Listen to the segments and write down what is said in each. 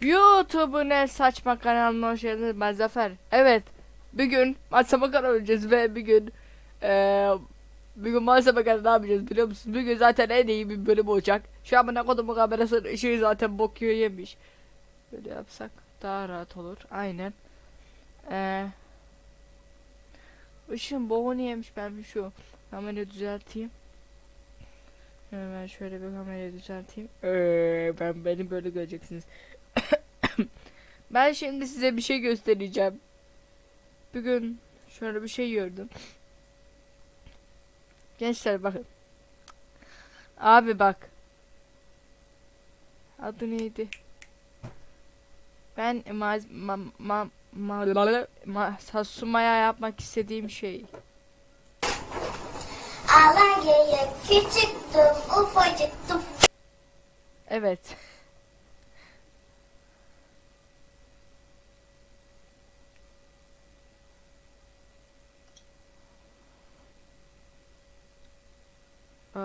YouTube'un en saçma kanalına hoş geldiniz. Ben Zafer. Evet. Bir gün malzeme kanal oynayacağız ve bir gün eee bir gün malzeme kanal ne yapacağız biliyor musunuz? Bir gün zaten en iyi bir bölüm olacak. Şu an bana kodumu kamerasının ışığı zaten bok yiyor yemiş. Böyle yapsak daha rahat olur. Aynen. Eee Işığın boğunu yemiş ben bir şu kamerayı düzelteyim. Hemen şöyle bir kamerayı düzelteyim. Ee, ben beni böyle göreceksiniz. ben şimdi size bir şey göstereceğim. Bugün şöyle bir şey gördüm. Gençler bakın. Abi bak. Adı neydi? Ben ma ma ma ma, ma Sasuma'ya yapmak istediğim şey. Alanya'ya küçüktüm, ufacıktım. Evet.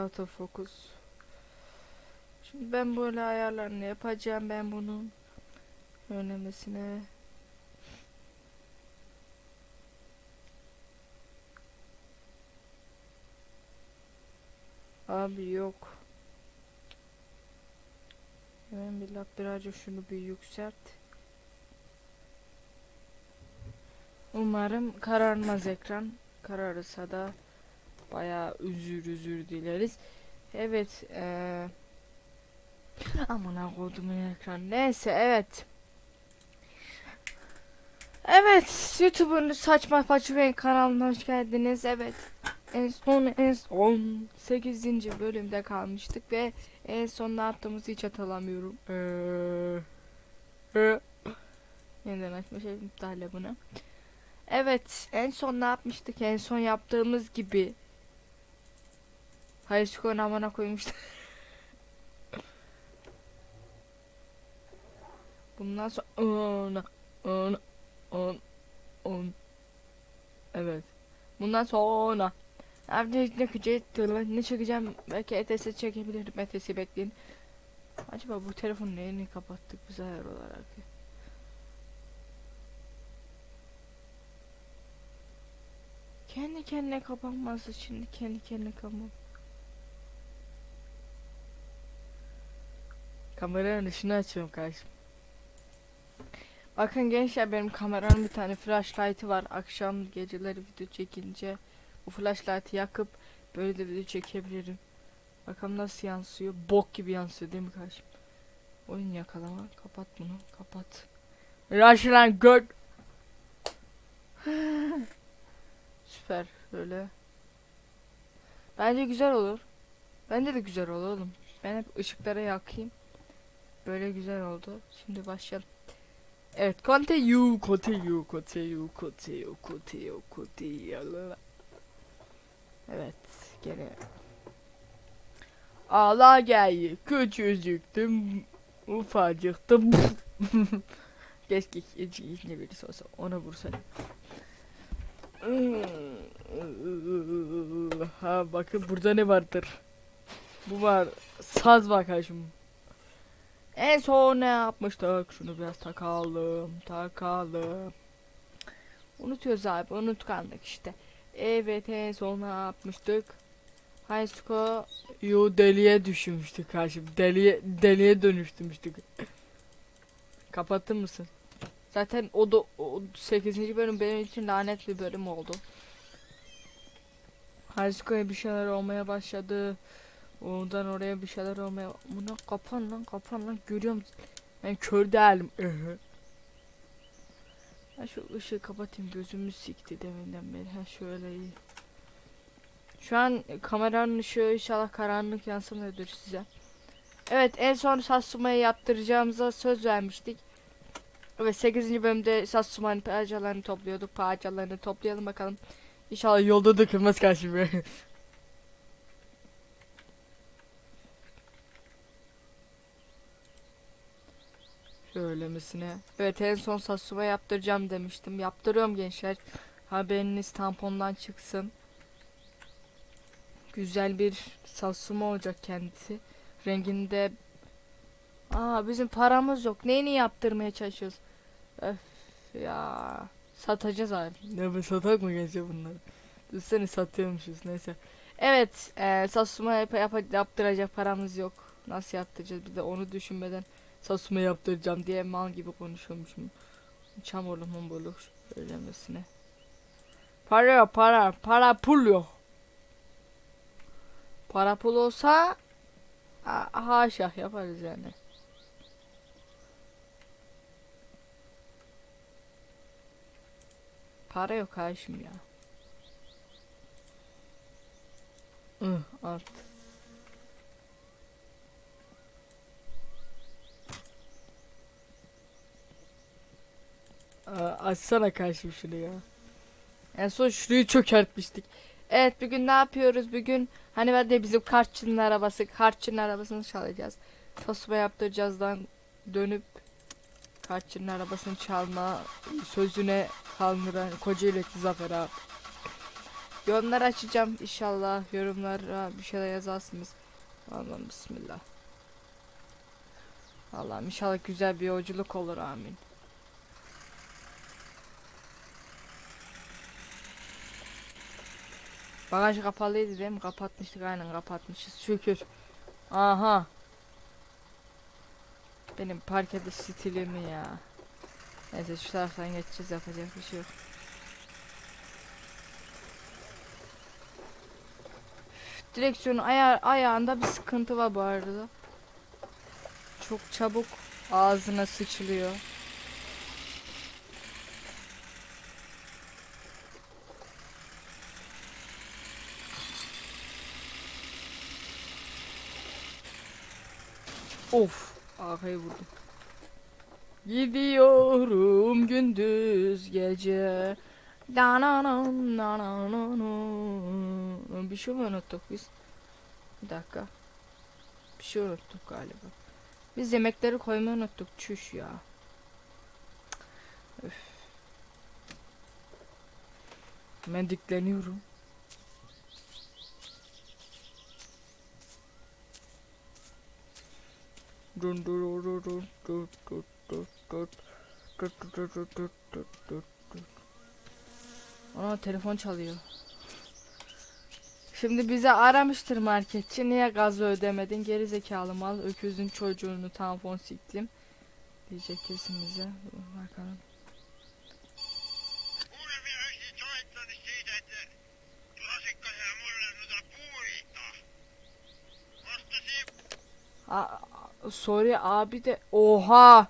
Autofocus. Şimdi ben böyle ayarlarını yapacağım ben bunun önlemesine. Abi yok. Hemen bir lap birazcık şunu bir yükselt. Umarım kararmaz ekran. Kararırsa da bayağı üzür üzür dileriz. Evet. Eee Aman kodumun ekran. Neyse evet. Evet. YouTube'un saçma saçma kanalına hoş geldiniz. Evet. En son en son 8. bölümde kalmıştık ve en son ne yaptığımızı hiç hatırlamıyorum. Eee, e, Yeniden açma şey iptal bunu. Evet, en son ne yapmıştık? En son yaptığımız gibi. Hayır şu amına koymuştuk. Bundan sonra on, on, on, on. Evet. Bundan sonra Abi ne çekeceğim, ne çekeceğim belki ETS çekebilirim ETS'i bekleyin. Acaba bu telefonu neyini kapattık biz ayar olarak? Kendi kendine kapanması şimdi kendi kendine kapan. Kameranın ışını açıyorum kardeşim. Bakın gençler benim kameranın bir tane flashlight'ı var. Akşam geceleri video çekince bu flashlight'ı yakıp böyle de video çekebilirim. Bakalım nasıl yansıyor. Bok gibi yansıyor değil mi kardeşim? Oyun yakalama. Kapat bunu. Kapat. Rush lan gör. Süper. Böyle. Bence güzel olur. Bence de güzel olur oğlum. Ben hep ışıklara yakayım. Böyle güzel oldu. Şimdi başlayalım. Evet, continue, continue, continue, continue, continue, continue. Evet, gene. Ağla gel, küçücüktüm, ufacıktım. Keşke içine birisi olsa, ona vursan. Ha bakın burada ne vardır? Bu var, saz var karşım. En son ne yapmıştık? Şunu biraz takalım, takalım. Unutuyoruz abi, unutkanlık işte. Evet en son ne yapmıştık? High school yo deliye düşmüştük karşım. Deliye deliye dönüştürmüştük. Kapattın mısın? Zaten o da o 8. bölüm benim için lanet bir bölüm oldu. High school'a bir şeyler olmaya başladı. Oradan oraya bir şeyler olmaya... Buna kapan lan kapan lan görüyorum. Ben kör değilim. Ben şu ışığı kapatayım gözümü sikti deminden beri. Ha şöyle iyi. Şu an kameranın ışığı inşallah karanlık yansımıyordur size. Evet en son Satsuma'yı yaptıracağımıza söz vermiştik. Evet 8. bölümde Satsuma'nın parçalarını topluyorduk. Parçalarını toplayalım bakalım. İnşallah yolda dökülmez karşıma. Şöylemesine. Evet en son Satsuma yaptıracağım demiştim. Yaptırıyorum gençler. Haberiniz tampondan çıksın. Güzel bir Satsuma olacak kendisi. Renginde Aa bizim paramız yok. Neyini yaptırmaya çalışıyoruz? Öf ya. Satacağız abi. Ne be satak mı gelecek bunları? Düşünsene satıyormuşuz neyse. Evet, e, Sasuma yap, yap- yaptıracak paramız yok. Nasıl yaptıracağız? Bir de onu düşünmeden Sasuma yaptıracağım diye mal gibi konuşuyormuşum. Çamurlu mumbulu söylemesine. Para yok para. Para pul yok. Para pul olsa ha- haşa yaparız yani. Para yok kardeşim ya. Ih, alt. Aa, açsana karşım şunu ya. En son şurayı çökertmiştik. Evet bugün ne yapıyoruz? Bugün hani ben de bizim kartçının arabası, kartçının arabasını çalacağız. Tasma yaptıracağızdan dönüp kartçının arabasını çalma sözüne kalmıran koca yürekli Zafer abi. Yorumlar açacağım inşallah yorumlara bir şeyler yazarsınız. Allah'ım bismillah. Allah'ım inşallah güzel bir yolculuk olur amin. Bagaj kapalıydı değil mi? Kapatmıştık aynen kapatmışız. Şükür. Aha. Benim park ediş stilimi ya. Neyse şu taraftan geçeceğiz yapacak bir şey yok. Üf, Direksiyonun aya ayağında bir sıkıntı var bu arada. Çok çabuk ağzına sıçılıyor. Of, arkaya vurdum. Gidiyorum gündüz gece. La na na na na na na. Bir şey mi unuttuk biz? Bir dakika. Bir şey unuttuk galiba. Biz yemekleri koymayı unuttuk. Çüş ya. Öf. Ben dikleniyorum. Aa telefon çalıyor. Şimdi bize aramıştır marketçi. Niye gazı ödemedin? Geri zekalı mal. Öküzün çocuğunu tampon siktim. Diyecek kesin bize. Bakalım. Sorry abi de oha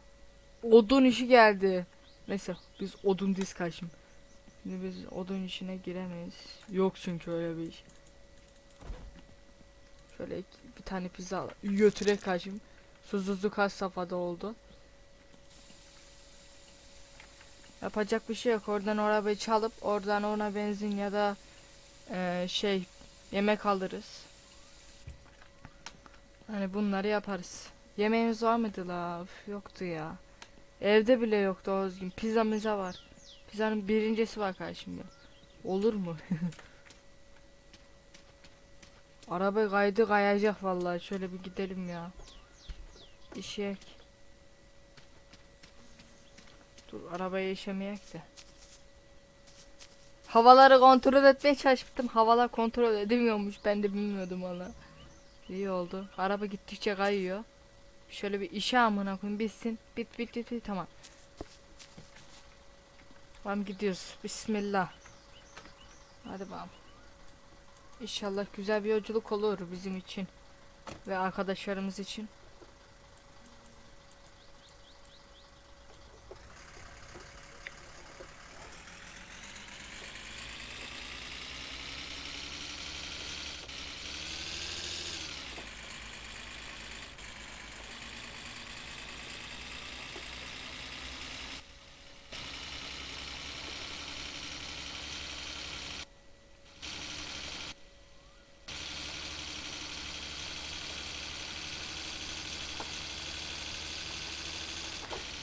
odun işi geldi. Neyse biz odun diz karşım. Şimdi biz odun işine giremeyiz. Yok çünkü öyle bir iş. Şöyle bir tane pizza al- götüre karşım. Susuzluk kaç safhada oldu. Yapacak bir şey yok. Oradan arabayı çalıp oradan ona benzin ya da eee, şey yemek alırız. Hani bunları yaparız. Yemeğimiz var mıydı la? Üf, yoktu ya. Evde bile yoktu o gün. Pizzamız var. Pizzanın birincisi var karşımda. Olur mu? Araba kaydı kayacak vallahi. Şöyle bir gidelim ya. İşek. Dur arabaya işemeyek de. Havaları kontrol etmeye çalıştım. Havalar kontrol edilmiyormuş. Ben de bilmiyordum valla. İyi oldu. Araba gittikçe kayıyor. Şöyle bir işe amına koyayım bitsin. Bit bit bit bit tamam. Tamam gidiyoruz. Bismillah. Hadi bakalım. İnşallah güzel bir yolculuk olur bizim için ve arkadaşlarımız için.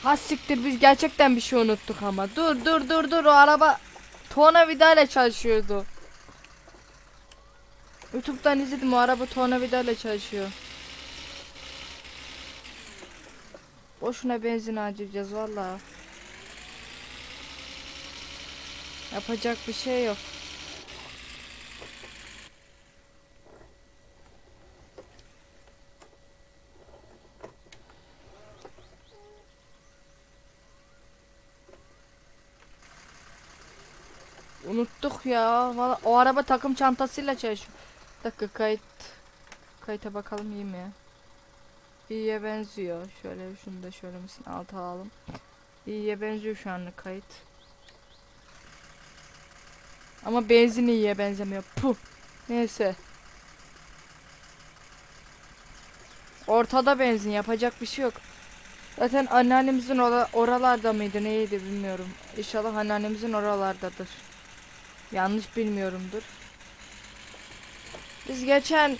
Ha siktir biz gerçekten bir şey unuttuk ama. Dur dur dur dur o araba tornavida ile çalışıyordu. YouTube'dan izledim o araba tornavida ile çalışıyor. Boşuna benzin harcayacağız valla. Yapacak bir şey yok. Unuttuk ya. Valla o araba takım çantasıyla çalışıyor. Bir dakika kayıt. Kayıta bakalım iyi mi? İyiye benziyor. Şöyle şunu da şöyle misin alta alalım. İyiye benziyor şu anlık kayıt. Ama benzin iyiye benzemiyor. Puh. Neyse. Ortada benzin yapacak bir şey yok. Zaten anneannemizin ora- oralarda mıydı neydi bilmiyorum. İnşallah anneannemizin oralardadır. Yanlış bilmiyorumdur. Biz geçen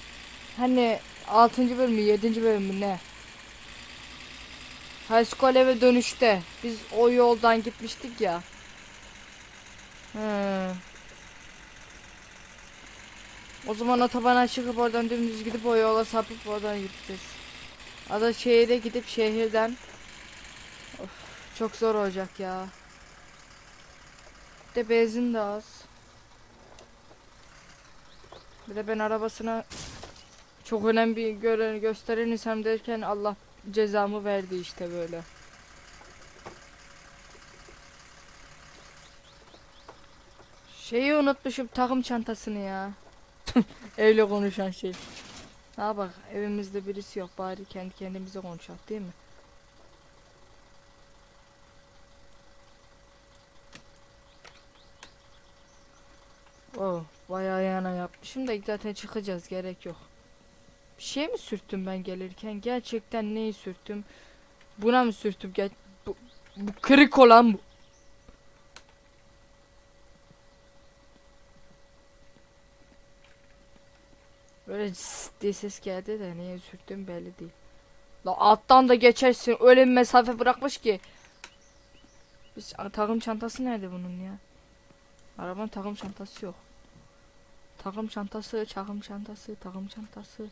hani 6. bölüm mü 7. bölüm mü ne? High School eve dönüşte biz o yoldan gitmiştik ya. Hı. O zaman otobana çıkıp oradan dümdüz gidip o yola sapıp oradan gideceğiz. Ada şehire gidip şehirden Of, çok zor olacak ya. De benzin de az. Bir de ben arabasına çok önemli göre gösteren insan derken Allah cezamı verdi işte böyle. Şeyi unutmuşum takım çantasını ya. Evle konuşan şey. Ha bak evimizde birisi yok bari kendi kendimize konuşalım değil mi? Yapmışım da zaten çıkacağız gerek yok. Bir şey mi sürttüm ben gelirken? Gerçekten neyi sürttüm? Buna mı sürttüm? Gel bu, bu kırık olan bu. Böyle diye ses geldi de neye sürttüm belli değil. La alttan da geçersin. Öyle bir mesafe bırakmış ki. Biz takım çantası nerede bunun ya? Arabanın takım çantası yok. Takım çantası, takım çantası, takım çantası.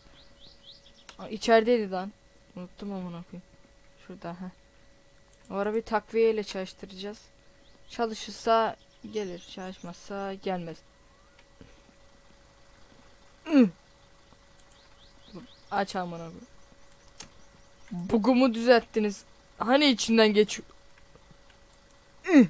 Aa, içerideydi lan. Unuttum amına koyayım. Şurada ha. O ara bir takviye ile çalıştıracağız. Çalışırsa gelir, çalışmazsa gelmez. Aç amına koyayım. Bugumu düzelttiniz. Hani içinden geçiyor? Ih.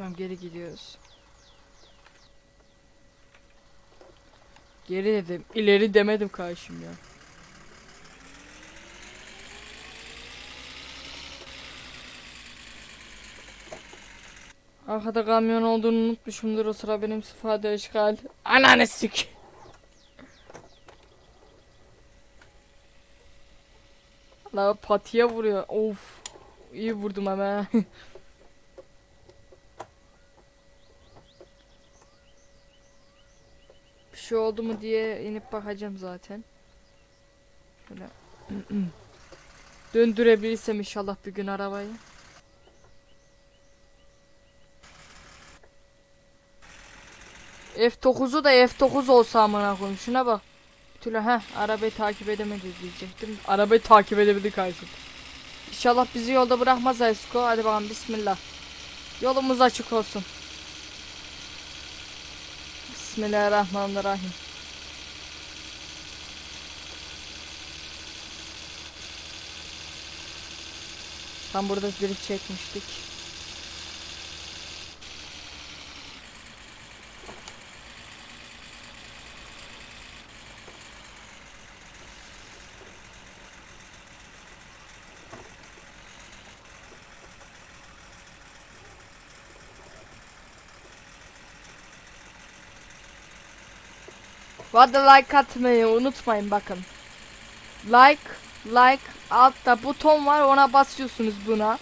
Tamam geri gidiyoruz. Geri dedim. ileri demedim karşım ya. Arkada kamyon olduğunu unutmuşumdur o sıra benim sıfada işgal. Ananı sik. La patiye vuruyor. Of. İyi vurdum ama. şey oldu mu diye inip bakacağım zaten. Şöyle döndürebilirsem inşallah bir gün arabayı. F9'u da F9 olsa amına koyayım. Şuna bak. Tüle heh arabayı takip edemedi diyecektim. Arabayı takip edemedi karşı. İnşallah bizi yolda bırakmaz Esko. Hadi bakalım bismillah. Yolumuz açık olsun. Bismillahirrahmanirrahim. Tam burada drift çekmiştik. Bu like atmayı unutmayın bakın. Like, like altta buton var ona basıyorsunuz buna.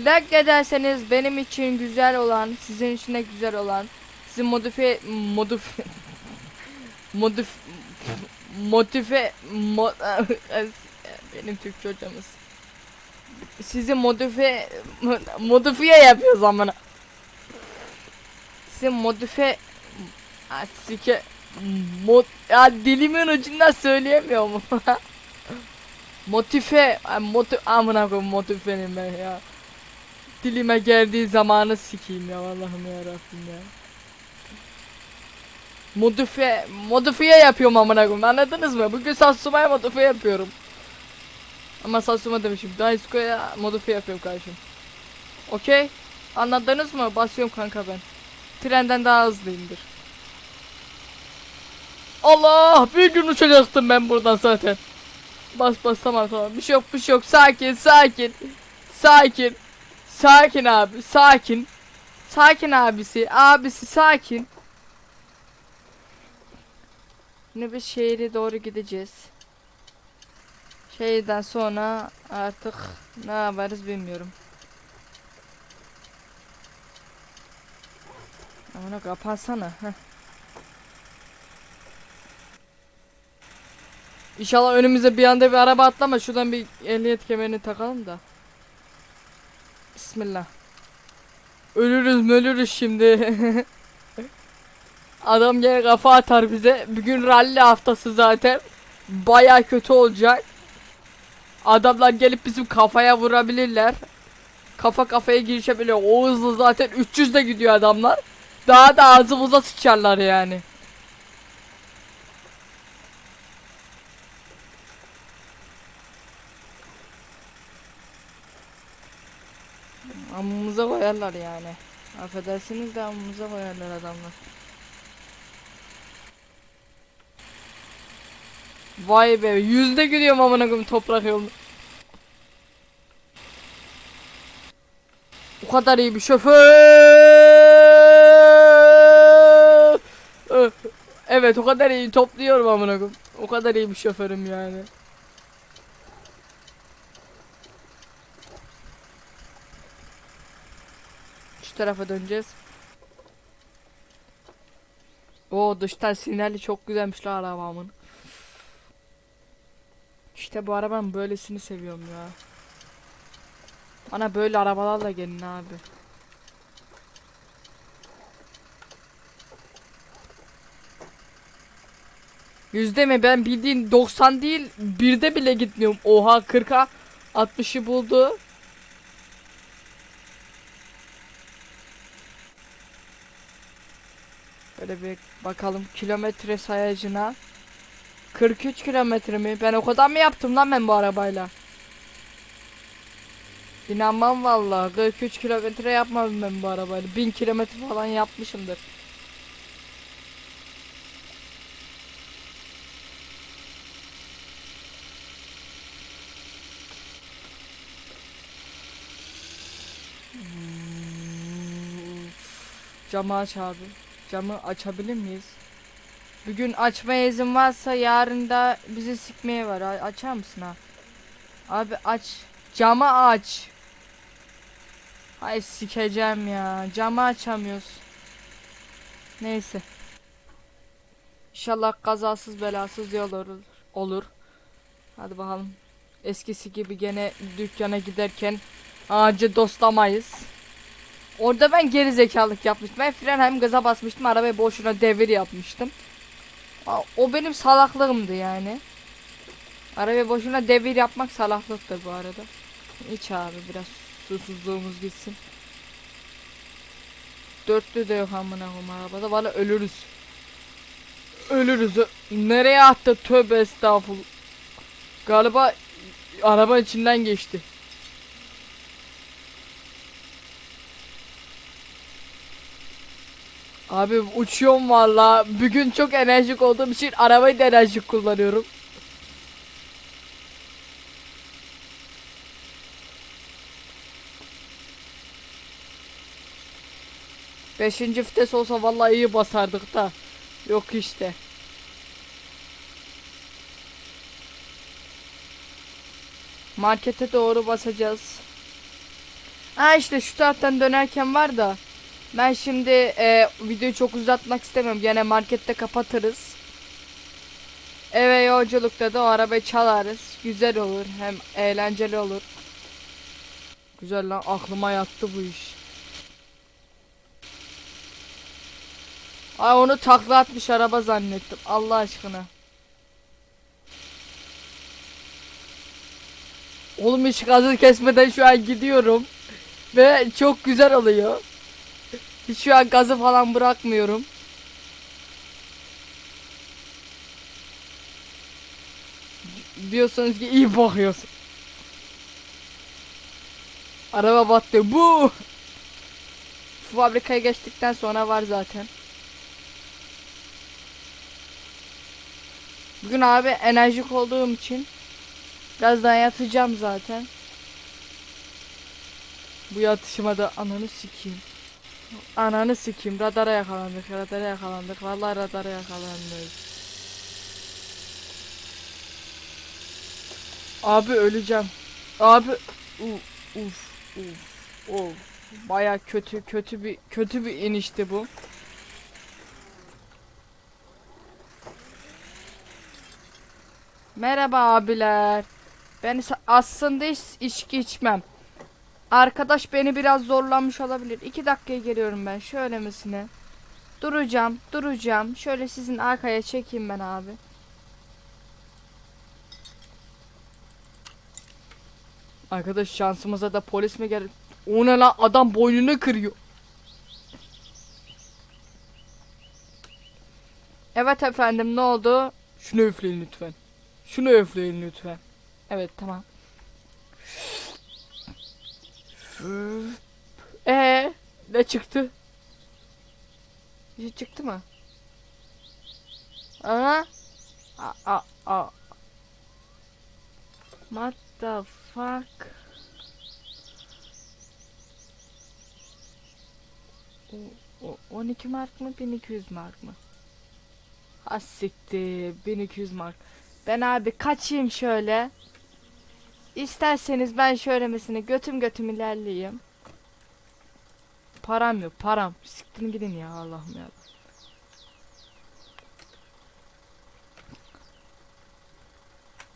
Like ederseniz benim için güzel olan, sizin için de güzel olan, sizi modifiye modifiye modif motive mo, benim Türkçe hocamız. Sizi modifiye modifiye yapıyor zamana. bizim modife Ha, sike mod ya dilimin ucundan söyleyemiyorum. Motife ay, moti amına koyayım motifenim ben ya. Dilime geldiği zamanı sikeyim ya Allah'ım ya Rabbim ya. Modife modifiye yapıyorum amına koyayım anladınız mı? Bugün Satsuma'ya modifiye yapıyorum. Ama Satsuma demişim. Daisko'ya modifiye yapıyorum kardeşim. Okey? Anladınız mı? Basıyorum kanka ben. Trenden daha hızlıyımdır. Allah! Bir gün uçacaktım ben buradan zaten. Bas bas tamam tamam. Bir şey yok bir şey yok. Sakin sakin. Sakin. Sakin abi sakin. Sakin abisi. Abisi sakin. Şimdi biz şehre doğru gideceğiz. Şehirden sonra artık ne yaparız bilmiyorum. Onu kapatsana. Heh. İnşallah önümüze bir anda bir araba atlama. Şuradan bir ehliyet kemerini takalım da. Bismillah. Ölürüz ölürüz şimdi. Adam gene kafa atar bize. Bugün rally haftası zaten. Baya kötü olacak. Adamlar gelip bizim kafaya vurabilirler. Kafa kafaya girişebiliyor. O hızlı zaten 300 de gidiyor adamlar. Daha da ağzımıza sıçarlar yani. Amımıza koyarlar yani. Affedersiniz de amımıza koyarlar adamlar. Vay be yüzde gidiyorum amına koyayım toprak yolunu. O kadar iyi bir şoför. Evet o kadar iyi topluyorum amına koyayım. O kadar iyi bir şoförüm yani. Şu tarafa döneceğiz. O dıştan sinyali çok güzelmiş la arabamın. İşte bu arabanın böylesini seviyorum ya. Bana böyle arabalarla gelin abi. Yüzde mi? Ben bildiğin 90 değil birde bile gitmiyorum. Oha 40'a 60'ı buldu. Böyle bir bakalım kilometre sayacına. 43 kilometre mi? Ben o kadar mı yaptım lan ben bu arabayla? İnanmam vallahi 43 kilometre yapmadım ben bu arabayla. 1000 kilometre falan yapmışımdır. Hmm. Camı aç abi. Camı açabilir miyiz? Bugün açmaya izin varsa yarın da bizi sikmeye var. Açar mısın ha? Abi aç. Camı aç. Ay sikeceğim ya. Camı açamıyoruz. Neyse. İnşallah kazasız belasız yol olur. olur. Hadi bakalım. Eskisi gibi gene dükkana giderken ağacı dostlamayız. Orada ben geri zekalık yapmıştım. Ben fren hem gaza basmıştım. Arabayı boşuna devir yapmıştım. O benim salaklığımdı yani. Arabaya boşuna devir yapmak salaklıktır bu arada. İç abi biraz susuzluğumuz gitsin. Dörtlü de yok amına koyayım arabada. Valla ölürüz. Ölürüz. Nereye attı? Tövbe estağfurullah. Galiba araba içinden geçti. Abi uçuyorum valla. Bugün çok enerjik olduğum için arabayı da enerjik kullanıyorum. Beşinci vites olsa vallahi iyi basardık da. Yok işte. Markete doğru basacağız. Ha işte şu taraftan dönerken var da. Ben şimdi e, videoyu çok uzatmak istemiyorum. Gene markette kapatırız. Eve yolculukta da o arabayı çalarız. Güzel olur. Hem eğlenceli olur. Güzel lan aklıma yattı bu iş. Ay onu takla atmış araba zannettim. Allah aşkına. Oğlum hiç gazı kesmeden şu an gidiyorum. Ve çok güzel oluyor. Hiç şu an gazı falan bırakmıyorum. Diyorsanız ki iyi bakıyorsun. Araba battı. Bu. Fabrikaya geçtikten sonra var zaten. Bugün abi enerjik olduğum için birazdan yatacağım zaten. Bu yatışıma da ananı sikeyim. Ananı sikeyim. Radara yakalandık. Radara yakalandık. Vallahi radara yakalandık. Abi öleceğim. Abi uf uf uf uf. Baya kötü kötü bir kötü bir inişti bu. Merhaba abiler. Ben aslında hiç içki içmem. Arkadaş beni biraz zorlanmış olabilir. İki dakikaya geliyorum ben. Şöyle misine. Duracağım, duracağım. Şöyle sizin arkaya çekeyim ben abi. Arkadaş şansımıza da polis mi gelir? O ne lan adam boynunu kırıyor. Evet efendim ne oldu? Şunu üfleyin lütfen. Şunu üfleyin lütfen. Evet tamam. Ee, ne çıktı? Bir şey çıktı mı? Aa? A a a. What the fuck? O, o, 12 mark mı 1200 mark mı? Ha siktir 1200 mark. Ben abi kaçayım şöyle. İsterseniz ben şöyle mesela götüm götüm ilerleyeyim. Param yok param. Siktirin gidin ya Allah'ım ya.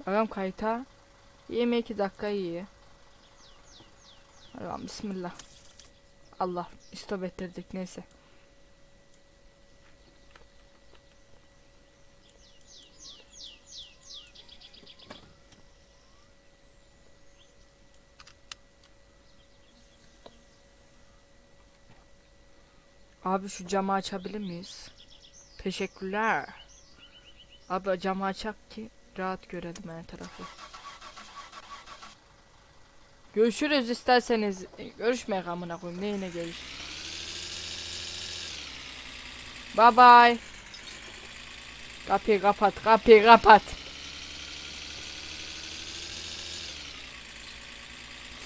Bakalım kayıta. 22 dakika iyi. Bakalım, bismillah. Allah istop ettirdik neyse. Abi şu camı açabilir miyiz? Teşekkürler. Abi camı açak ki rahat görelim her tarafı. Görüşürüz isterseniz. Görüşmeye amına koyayım. Neyine görüş. Bye bye. Kapıyı kapat, kapıyı kapat.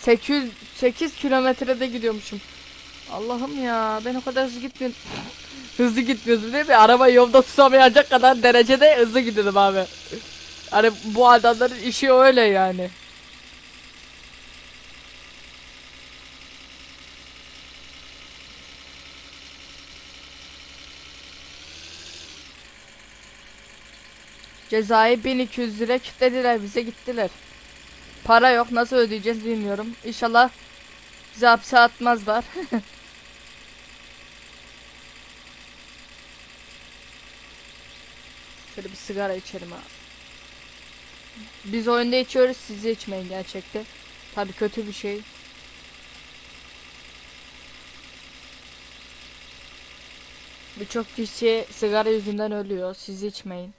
800 8 kilometrede gidiyormuşum. Allah'ım ya ben o kadar hızlı gitmiyorum. hızlı gitmiyordum değil mi? Araba yolda tutamayacak kadar derecede hızlı gidiyordum abi. Hani bu adamların işi öyle yani. Cezayı 1200 lira kilitlediler bize gittiler. Para yok nasıl ödeyeceğiz bilmiyorum. İnşallah bizi hapse atmazlar. Şöyle bir sigara içelim ha. Biz oyunda içiyoruz siz de içmeyin gerçekte. Tabii kötü bir şey. Birçok kişi sigara yüzünden ölüyor. Siz içmeyin.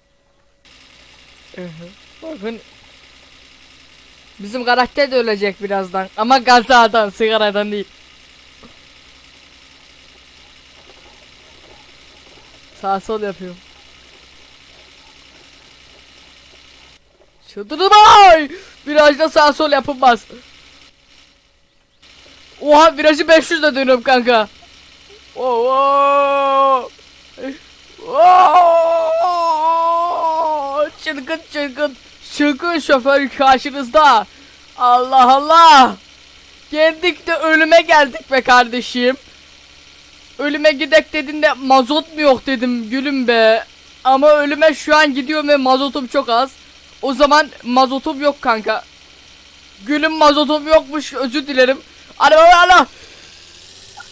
Bakın Bizim karakter de ölecek birazdan ama gazadan sigaradan değil. Sağ sol yapıyorum. Çıldırmay! Virajda sağ sol yapılmaz. Oha virajı 500 de dönüyorum kanka. Oo! Oo! Oo! Çılgın çılgın. Çılgın şoför karşınızda. Allah Allah. Geldik de ölüme geldik be kardeşim. Ölüme gidek dediğinde mazot mu yok dedim gülüm be. Ama ölüme şu an gidiyorum ve mazotum çok az. O zaman mazotum yok kanka. Gülüm mazotum yokmuş özür dilerim. Hadi baba Allah.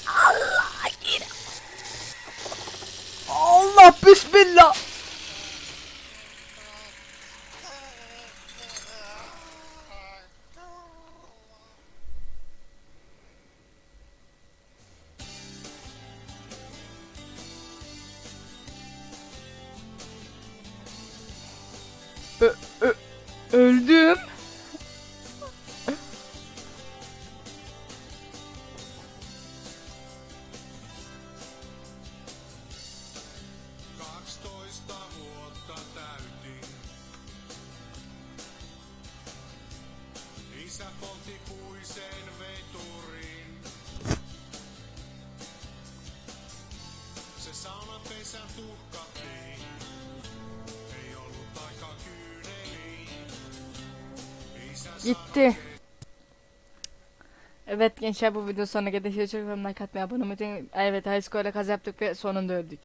Allah. Allah bismillah. Öldüm. Evet gençler bu video sonuna kadar çok like atmayı abone olmayı. Evet high score'la kaza yaptık ve sonunda öldük.